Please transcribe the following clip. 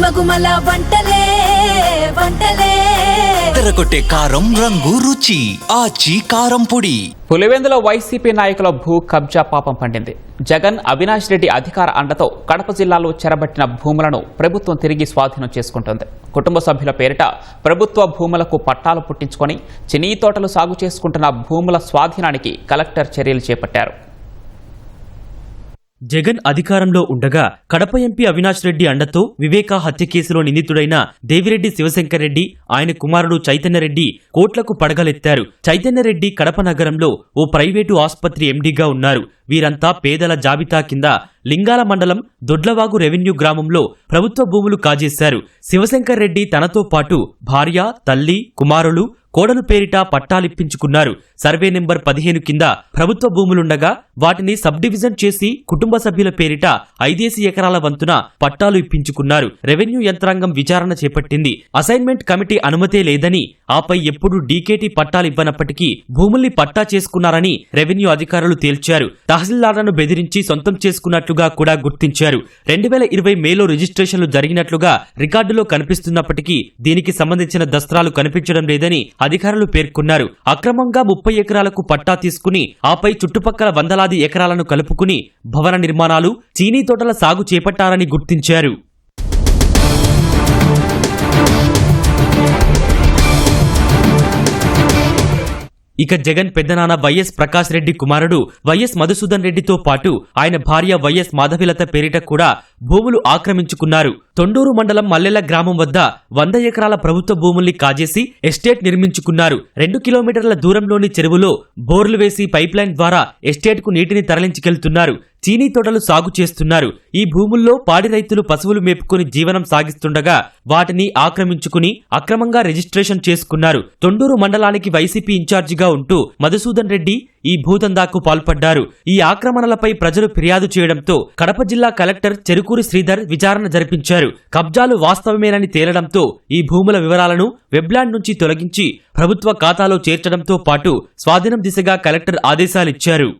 గుమగుమల వంటలే వంటలే. తెరకొట్టే కారం రంగు రుచి ఆచి కారం పొడి. పులివెందుల వైసీపీ నాయకుల భూ కబ్జా పాపం పండింది. జగన్ అవినాష్ రెడ్డి అధికార అండతో కడప జిల్లాలో చెరబట్టిన భూములను ప్రభుత్వం తిరిగి స్వాధీనం చేసుకుంటుంది. కుటుంబ సభ్యుల పేరిట ప్రభుత్వ భూములకు పట్టాలు పుట్టించుకొని చినీ తోటలు సాగు చేసుకుంటున్న భూముల స్వాధీనానికి కలెక్టర్ చర్యలు చేపట్టారు. జగన్ అధికారంలో ఉండగా కడప ఎంపీ అవినాష్ రెడ్డి అండతో వివేకా హత్య కేసులో నిందితుడైన దేవిరెడ్డి శివశంకర్ రెడ్డి ఆయన కుమారుడు చైతన్యరెడ్డి కోట్లకు పడగలెత్తారు. చైతన్యరెడ్డి కడప నగరంలో ఓ ప్రైవేటు ఆసుపత్రి ఎండీగా ఉన్నారు. వీరంతా పేదల జాబితా కింద లింగాల మండలం దొడ్లవాగు రెవెన్యూ గ్రామంలో ప్రభుత్వ భూములు కాజేశారు. శివశంకర్ రెడ్డి తనతో పాటు భార్య తల్లి కుమారులు కోడలు పేరిట పట్టాలిప్పించుకున్నారు. సర్వే నెంబర్ పదిహేను కింద ప్రభుత్వ భూములుండగా వాటిని సబ్ డివిజన్ చేసి కుటుంబ సభ్యుల పేరిట ఐదేసి ఎకరాల వంతున పట్టాలు ఇప్పించుకున్నారు. రెవెన్యూ యంత్రాంగం విచారణ చేపట్టింది. అసైన్మెంట్ కమిటీ అనుమతే లేదని ఆపై ఎప్పుడు డీకేటీ పట్టాలివ్వనప్పటికీ భూముల్ని పట్టా చేసుకున్నారని రెవెన్యూ అధికారులు తేల్చారు. తహసీల్దార్లను బెదిరించి సొంతం చేసుకున్నట్లుగా కూడా గుర్తించారు. రెండు వేల ఇరవై మేలో రిజిస్ట్రేషన్లు జరిగినట్లుగా రికార్డులో కనిపిస్తున్నప్పటికీ దీనికి సంబంధించిన దస్త్రాలు కనిపించడం లేదని అధికారులు పేర్కొన్నారు. అక్రమంగా ముప్పై ఎకరాలకు పట్టా తీసుకుని ఆపై చుట్టుపక్కల వందలాది ఎకరాలను కలుపుకుని భవన నిర్మాణాలు చీనీ తోటల సాగు చేపట్టారని గుర్తించారు. ఇక జగన్ పెద్దనాన్న వైఎస్ ప్రకాష్ రెడ్డి కుమారుడు వైఎస్ మధుసూదన్ రెడ్డితో పాటు ఆయన భార్య వైఎస్ మాధవిలత పేరిట కూడా భూములు ఆక్రమించుకున్నారు. తొండూరు మండలం మల్లెల గ్రామం వద్ద వంద ఎకరాల ప్రభుత్వ భూముల్ని కాజేసి ఎస్టేట్ నిర్మించుకున్నారు. రెండు కిలోమీటర్ల దూరంలోని చెరువులో బోర్లు వేసి పైప్లైన్ ద్వారా ఎస్టేట్కు నీటిని తరలించుకెళ్తున్నారు. చీనీ తోటలు సాగు చేస్తున్నారు. ఈ భూముల్లో పాడి రైతులు పశువులు మేపుకొని జీవనం సాగిస్తుండగా వాటిని ఆక్రమించుకుని అక్రమంగా రిజిస్ట్రేషన్ చేసుకున్నారు. తొండూరు మండలానికి వైసీపీ ఇన్ఛార్జిగా ఉంటూ మధుసూదన్ రెడ్డి ఈ భూదందాకు పాల్పడ్డారు. ఈ ఆక్రమణలపై ప్రజలు ఫిర్యాదు చేయడంతో కడప జిల్లా కలెక్టర్ చెరుకూరి శ్రీధర్ విచారణ జరిపించారు. కబ్జాలు వాస్తవమేనని తేలడంతో ఈ భూముల వివరాలను వెబ్లాండ్ నుంచి తొలగించి ప్రభుత్వ ఖాతాలో చేర్చడంతో పాటు స్వాధీనం దిశగా కలెక్టర్ ఆదేశాలిచ్చారు.